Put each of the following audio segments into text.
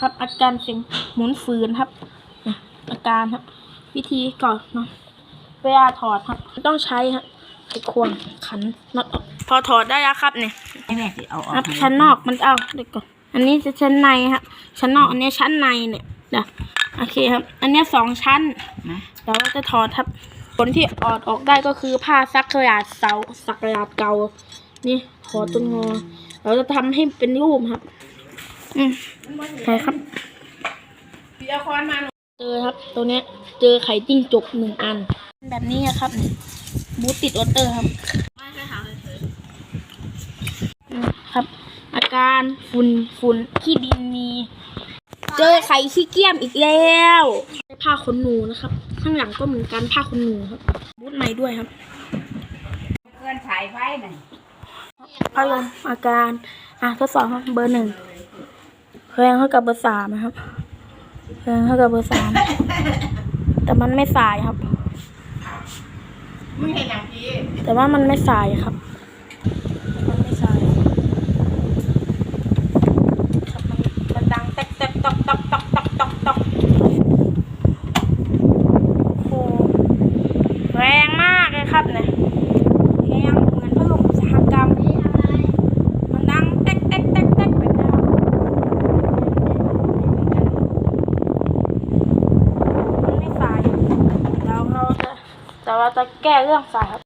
ครับ อาการเสียงหมุนฝืนครับเนี่ยอาการครับ วิธีก่อนเนาะเวลาถอดครับ ต้องใช้ครับไขควงขันน็อตออกพอถอดได้แล้วครับเนี่ยให้แม่สิเอาออกครับให้ชั้นนอกมันเอาเดี๋ยวก่อนอันนี้จะชั้นในครับชั้นนอกอันนี้ชั้นในเนี่ยเดี๋ยวโอเคครับ อันเนี้ยสองชั้นนะเดี๋ยวเราจะถอดครับผลที่ออดออกได้ก็คือผ้าซักกระดาษเสาสักกระดาษเก่า นี่ถอดจนงอ เราจะทำให้เป็นรูปครับ อืมใช่ครับเจอครับ ตัวเนี้ย เจอไข่จิ้งจกหนึ่งอัน แบบนี้อะครับบูตติดวอเตอร์ครับอืมครับ อาการฝุ่นฝุ่นขี้ดินมี เจอไข่ขี้เกียมอีกแล้วได้ผ้าขนหนูนะครับ ข้างหลังก็เหมือนกันผ้าขนหนูครับบูทในด้วยครับเพื่อนฉายไฟน่ะอารมณ์อาการ อะทดสอบครับเบอร์หนึ่ง แรงเท่ากับเบอร์สามนะครับแรงเท่ากับเบอร์สามแต่มันไม่สายครับมึงเห็นอย่างพี่แต่ว่ามันไม่สายครับมันไม่สายครับมันมันดังแตกแตกตอกตอกตอกตอกตอกตอกโอ้แรงมากเลยครับเนี่ยแรงเหมือนพัดลมอุตสาหกรรมมันดังแตกแตกแตกแตกแบบนี้ครับมันไม่สายแล้วเราจะ แต่เราจะแก้เรื่องสายครับ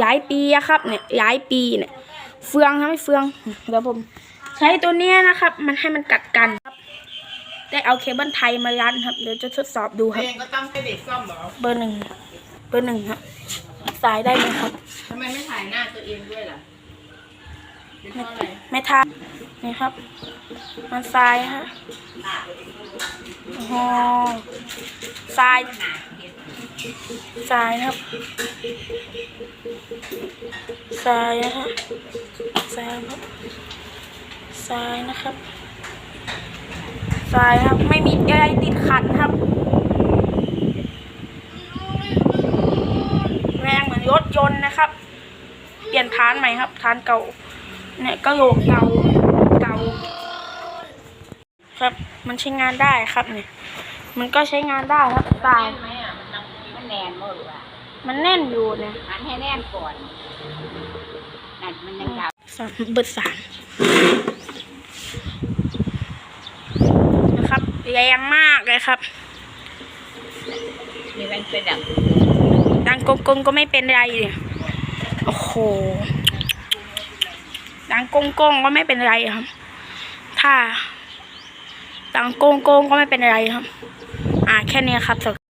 หลายปีอะครับเนี่ยหลายปีเนี่ย เฟืองทำให้เฟืองเดี๋ยวผม ใช้ตัวเนี้ยนะครับ มันให้มันกัดกันครับ ได้เอาเคเบิลไทยมายันครับเดี๋ยวจะทดสอบดูครับ เองก็ต้องให้เด็กซ่อมเหรอเบอร์หนึ่งเบอร์หนึ่งครับสายได้ไหมครับ ทำไมไม่ถ่ายหน้าตัวเองด้วยล่ะเป็นเพราะอะไรไม่ทานี่ครับ มันทรายฮะโอ้โห ทรายทรายนะครับทรายนะฮะทรายครับทรายนะครับทรายครับ ไม่มีอะไรติดขัดครับ แรงเหมือนรถยนต์นะครับ เปลี่ยนฐานใหม่ครับฐานเก่า เนี่ยก็โหลกเก่าเก่า ครับ มันใช้งานได้ครับเนี่ย มันก็ใช้งานได้ครับตาย ไหมอะมันต้องมันแน่นหมดว่ะมันแน่นอยู่เนี่ยหันให้แน่นก่อนนั่นมันยังดับสามเบอร์สามนะครับแรงมากเลยครับ นี่มันเป็นดับดังกงกงก็ไม่เป็นไรเนี่ยโอ้โห ดังกงกงก็ไม่เป็นไรครับ ถ้า ตังโกงโกงก็ไม่เป็นไรครับ อ่าแค่นี้ครับ